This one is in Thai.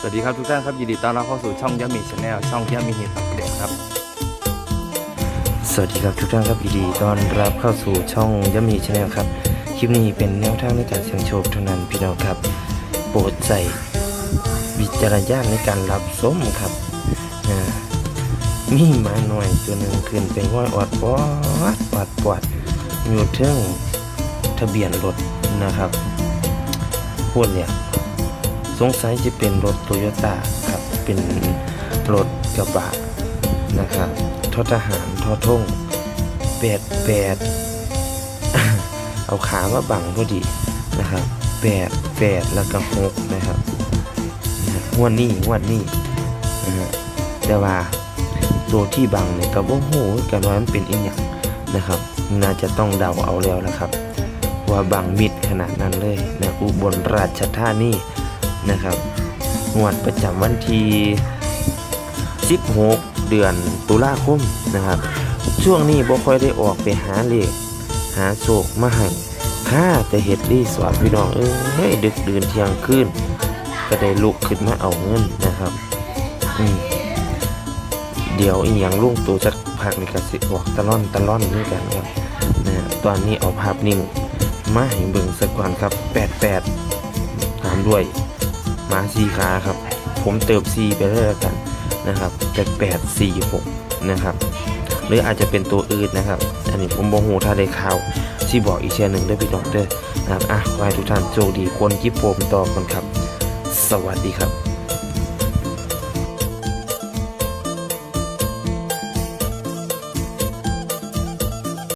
สวัสดีครับทุกท่านครับยินดีต้อนรับเข้าสู่ช่องยามีชาแนลช่องยามีเหตุอัปเดตครับ สวัสดีครับทุกท่านครับยินดีต้อนรับเข้าสู่ช่องยามีชาแนลครับคลิปนี้เป็นแนวทางในการเสี่ยงโชคเท่านั้นพี่น้องครับ โปรดใส่วิจารณญาณในการรับชมครับมีมาหน่อยตัวหนึ่งขึ้นไปห้อยออดปอดปอดปอดอยู่เทิงทะเบียนรถนะครับพวกเนี่ย สงสัยจะเป็นรถโตโยต้าครับ เป็นรถกระบะนะครับทอทหารทอทงแปดแปดเอาขามาบังพอดีนะครับแปดแปดแล้วก็หกนะครับนะฮะงวดนี้งวดนี้นะฮะแต่ว่าตัวที่บังเนี่ยก็บ่ฮู้กันว่ามันเป็นอีหยังนะครับ น่าจะต้องเดาเอาแล้วนะครับ ว่าบังมิดขนาดนั้นเลยนะอุบลราชธานี นะครับงวดประจำวันที่16 เดือนตุลาคมนะครับ ช่วงนี้บ่ค่อยได้ออกไปหาเลขหาโศกมาให้ข้าแต่เฮ็ดรีสอร์ทพี่น้องเอ้ยดึกดื่นเที่ยงคืนก็ได้ลุกขึ้นมาเอาเงินนะครับอืมเดี๋ยวอีหยังลุงตัวจักพักนี่ก็สิออกตะล่อนตะล่อนนี่กันครับนะตอนนี้เอาภาพนิ่งมาให้เบิ่งสักก่อนครับ 88 ตามด้วย หมาสีขาครับ ผมเติบซีไปเลยแล้วกันนะครับแปดสี่หกนะครับ หรืออาจจะเป็นตัวอื่นนะครับ อันนี้ผมบอกหูถ้าได้ข่าวที่บอกอีกเช่นหนึ่งด้วยพี่น้องเด้อนะครับอะขอให้ทุกท่านโชคดีคนยิบโปมต่อกันครับ สวัสดีครับ